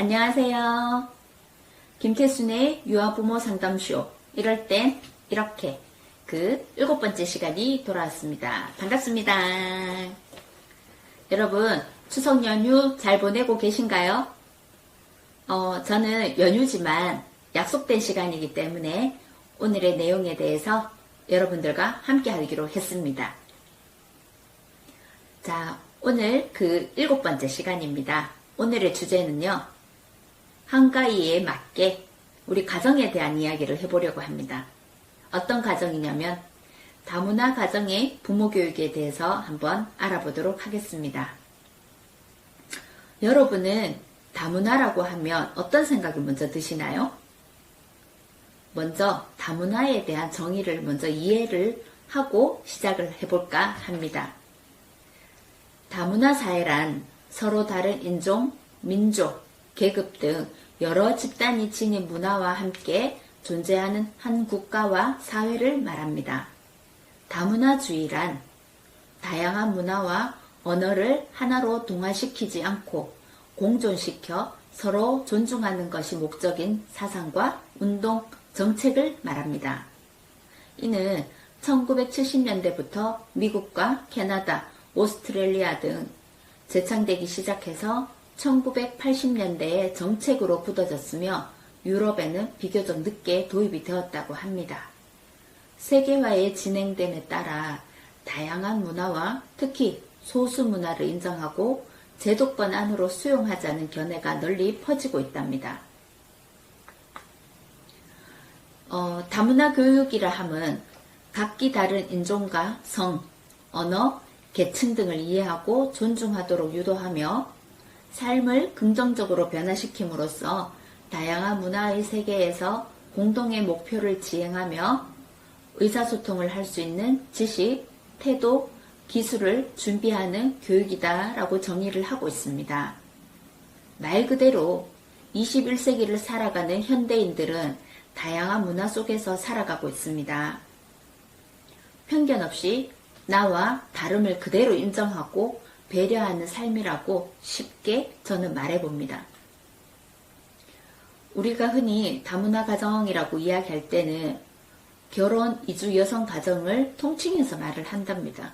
안녕하세요. 김태순의 유아부모 상담쇼. 이럴 땐 이렇게 그 일곱 번째 시간이 돌아왔습니다. 반갑습니다. 여러분, 추석 연휴 잘 보내고 계신가요? 어, 저는 연휴지만 약속된 시간이기 때문에 오늘의 내용에 대해서 여러분들과 함께 하기로 했습니다. 자, 오늘 그 일곱 번째 시간입니다. 오늘의 주제는요, 한가위에 맞게 우리 가정에 대한 이야기를 해보려고 합니다. 어떤 가정이냐면, 다문화 가정의 부모 교육에 대해서 한번 알아보도록 하겠습니다. 여러분은 다문화라고 하면 어떤 생각이 먼저 드시나요? 먼저 다문화에 대한 정의를 먼저 이해를 하고 시작을 해볼까 합니다. 다문화 사회란 서로 다른 인종, 민족, 계급 등 여러 집단이 지닌 문화와 함께 존재하는 한 국가와 사회를 말합니다. 다문화주의란 다양한 문화와 언어를 하나로 동화시키지 않고 공존시켜 서로 존중하는 것이 목적인 사상과 운동, 정책을 말합니다. 이는 1970년대부터 미국과 캐나다, 오스트레일리아 등 재창되기 시작해서 1980년대에 정책으로 굳어졌으며 유럽에는 비교적 늦게 도입이 되었다고 합니다. 세계화의 진행됨에 따라 다양한 문화와 특히 소수 문화를 인정하고 제도권 안으로 수용하자는 견해가 널리 퍼지고 있답니다. 어, 다문화 교육이라 함은 각기 다른 인종과 성, 언어, 계층 등을 이해하고 존중하도록 유도하며 삶을 긍정적으로 변화시킴으로써 다양한 문화의 세계에서 공동의 목표를 지향하며 의사소통을 할 수 있는 지식, 태도, 기술을 준비하는 교육이다라고 정의를 하고 있습니다. 말 그대로 21세기를 살아가는 현대인들은 다양한 문화 속에서 살아가고 있습니다. 편견 없이 나와 다름을 그대로 인정하고 배려하는 삶이라고 쉽게 저는 말해봅니다. 우리가 흔히 다문화 가정이라고 이야기할 때는 결혼 이주 여성 가정을 통칭해서 말을 한답니다.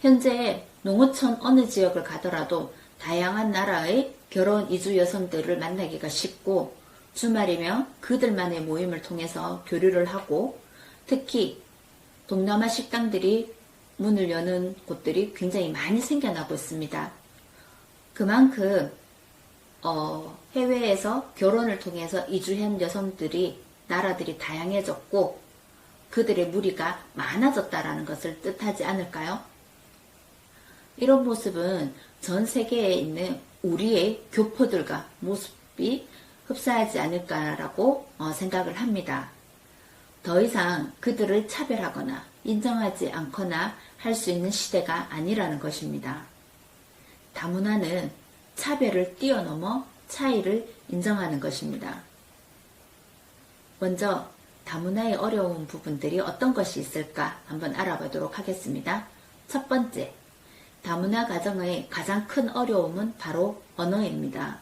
현재 농어촌 어느 지역을 가더라도 다양한 나라의 결혼 이주 여성들을 만나기가 쉽고 주말이면 그들만의 모임을 통해서 교류를 하고 특히 동남아 식당들이 문을 여는 곳들이 굉장히 많이 생겨나고 있습니다. 그만큼 어, 해외에서 결혼을 통해서 이주한 여성들이 나라들이 다양해졌고 그들의 무리가 많아졌다라는 것을 뜻하지 않을까요? 이런 모습은 전 세계에 있는 우리의 교포들과 모습이 흡사하지 않을까라고 어, 생각을 합니다. 더 이상 그들을 차별하거나 인정하지 않거나 할 수 있는 시대가 아니라는 것입니다. 다문화는 차별을 뛰어넘어 차이를 인정하는 것입니다. 먼저 다문화의 어려운 부분들이 어떤 것이 있을까 한번 알아보도록 하겠습니다. 첫 번째, 다문화 가정의 가장 큰 어려움은 바로 언어입니다.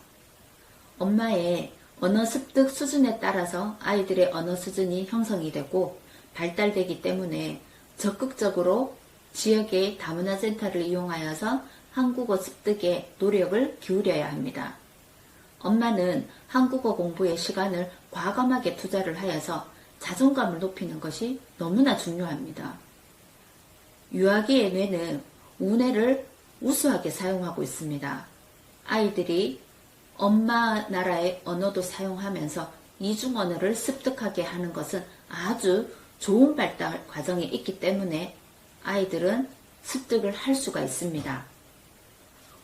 엄마의 언어 습득 수준에 따라서 아이들의 언어 수준이 형성이 되고 발달되기 때문에 적극적으로 지역의 다문화 센터를 이용하여서 한국어 습득에 노력을 기울여야 합니다. 엄마는 한국어 공부의 시간을 과감하게 투자를 하여서 자존감을 높이는 것이 너무나 중요합니다. 유아기의 뇌는 우뇌를 우수하게 사용하고 있습니다. 아이들이 엄마 나라의 언어도 사용하면서 이중 언어를 습득하게 하는 것은 아주 좋은 발달 과정에 있기 때문에 아이들은 습득을 할 수가 있습니다.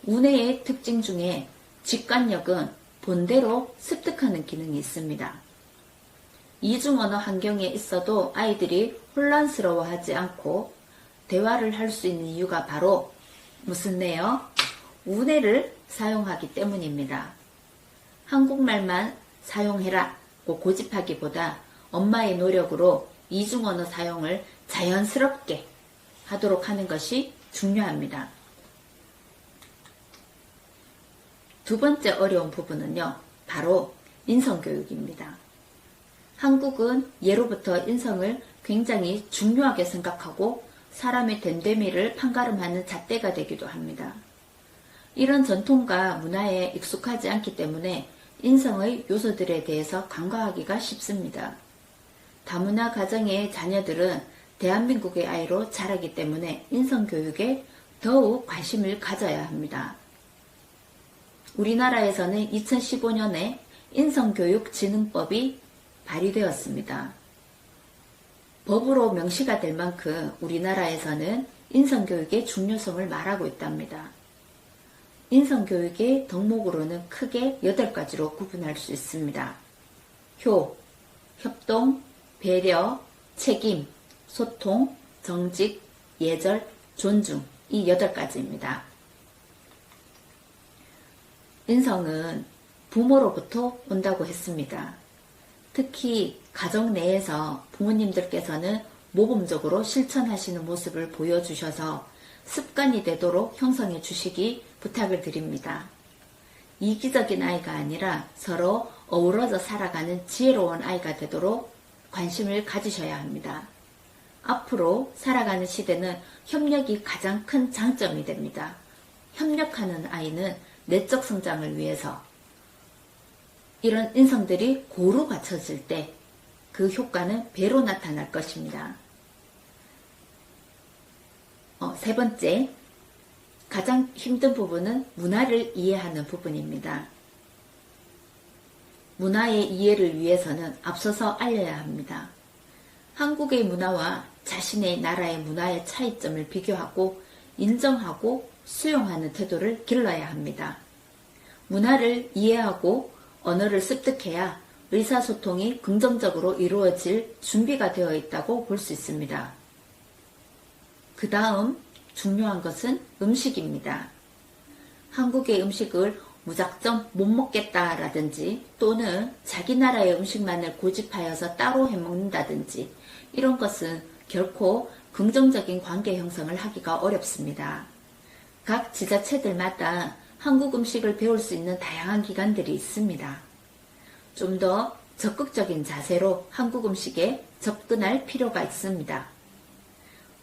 우뇌의 특징 중에 직관력은 본대로 습득하는 기능이 있습니다. 이중 언어 환경에 있어도 아이들이 혼란스러워하지 않고 대화를 할 수 있는 이유가 바로 무슨 뇌요? 우뇌를 사용하기 때문입니다. 한국말만 사용해라 고집하기보다 엄마의 노력으로 이중 언어 사용을 자연스럽게 하도록 하는 것이 중요합니다. 두 번째 어려운 부분은요, 바로 인성교육입니다. 한국은 예로부터 인성을 굉장히 중요하게 생각하고 사람의 됨됨이를 판가름하는 잣대가 되기도 합니다. 이런 전통과 문화에 익숙하지 않기 때문에 인성의 요소들에 대해서 간과하기가 쉽습니다. 다문화 가정의 자녀들은 대한민국의 아이로 자라기 때문에 인성교육에 더욱 관심을 가져야 합니다. 우리나라에서는 2015년에 인성교육진흥법이 발의되었습니다. 법으로 명시가 될 만큼 우리나라에서는 인성교육의 중요성을 말하고 있답니다. 인성교육의 덕목으로는 크게 8가지로 구분할 수 있습니다. 효, 협동, 배려, 책임, 소통, 정직, 예절, 존중 이 8가지입니다. 인성은 부모로부터 온다고 했습니다. 특히 가정 내에서 부모님들께서는 모범적으로 실천하시는 모습을 보여주셔서 습관이 되도록 형성해 주시기 부탁을 드립니다. 이기적인 아이가 아니라 서로 어우러져 살아가는 지혜로운 아이가 되도록 관심을 가지셔야 합니다. 앞으로 살아가는 시대는 협력이 가장 큰 장점이 됩니다. 협력하는 아이는 내적 성장을 위해서 이런 인성들이 고루 갖춰질 때 그 효과는 배로 나타날 것입니다. 어, 세 번째, 가장 힘든 부분은 문화를 이해하는 부분입니다. 문화의 이해를 위해서는 앞서서 알려야 합니다. 한국의 문화와 자신의 나라의 문화의 차이점을 비교하고 인정하고 수용하는 태도를 길러야 합니다. 문화를 이해하고 언어를 습득해야 의사소통이 긍정적으로 이루어질 준비가 되어 있다고 볼 수 있습니다. 그 다음 중요한 것은 음식입니다. 한국의 음식을 무작정 못 먹겠다라든지 또는 자기 나라의 음식만을 고집하여서 따로 해먹는다든지 이런 것은 결코 긍정적인 관계 형성을 하기가 어렵습니다. 각 지자체들마다 한국 음식을 배울 수 있는 다양한 기관들이 있습니다. 좀 더 적극적인 자세로 한국 음식에 접근할 필요가 있습니다.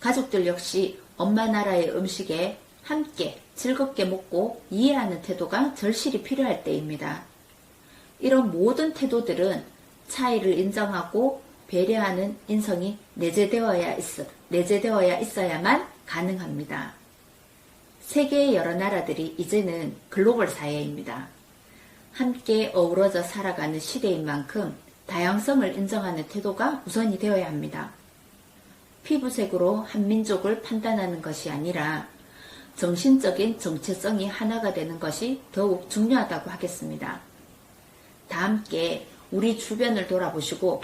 가족들 역시 엄마 나라의 음식에 함께 즐겁게 먹고 이해하는 태도가 절실히 필요할 때입니다. 이런 모든 태도들은 차이를 인정하고 배려하는 인성이 내재되어야 있어, 내재되어야 있어야만 가능합니다. 세계의 여러 나라들이 이제는 글로벌 사회입니다. 함께 어우러져 살아가는 시대인 만큼 다양성을 인정하는 태도가 우선이 되어야 합니다. 피부색으로 한민족을 판단하는 것이 아니라 정신적인 정체성이 하나가 되는 것이 더욱 중요하다고 하겠습니다. 다 함께 우리 주변을 돌아보시고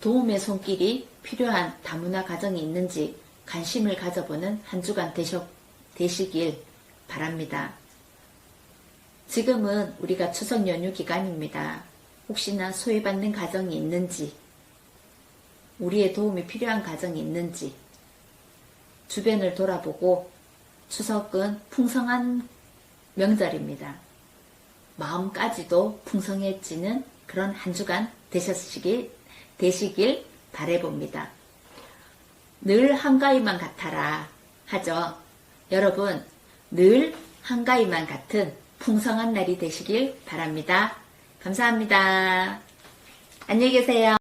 도움의 손길이 필요한 다문화 가정이 있는지 관심을 가져보는 한 주간 되셔, 되시길 바랍니다. 지금은 우리가 추석 연휴 기간입니다. 혹시나 소외받는 가정이 있는지, 우리의 도움이 필요한 가정이 있는지, 주변을 돌아보고 추석은 풍성한 명절입니다. 마음까지도 풍성해지는 그런 한 주간 되셨으시길, 되시길 바래봅니다. 늘 한가위만 같아라 하죠. 여러분, 늘 한가위만 같은 풍성한 날이 되시길 바랍니다. 감사합니다. 안녕히 계세요.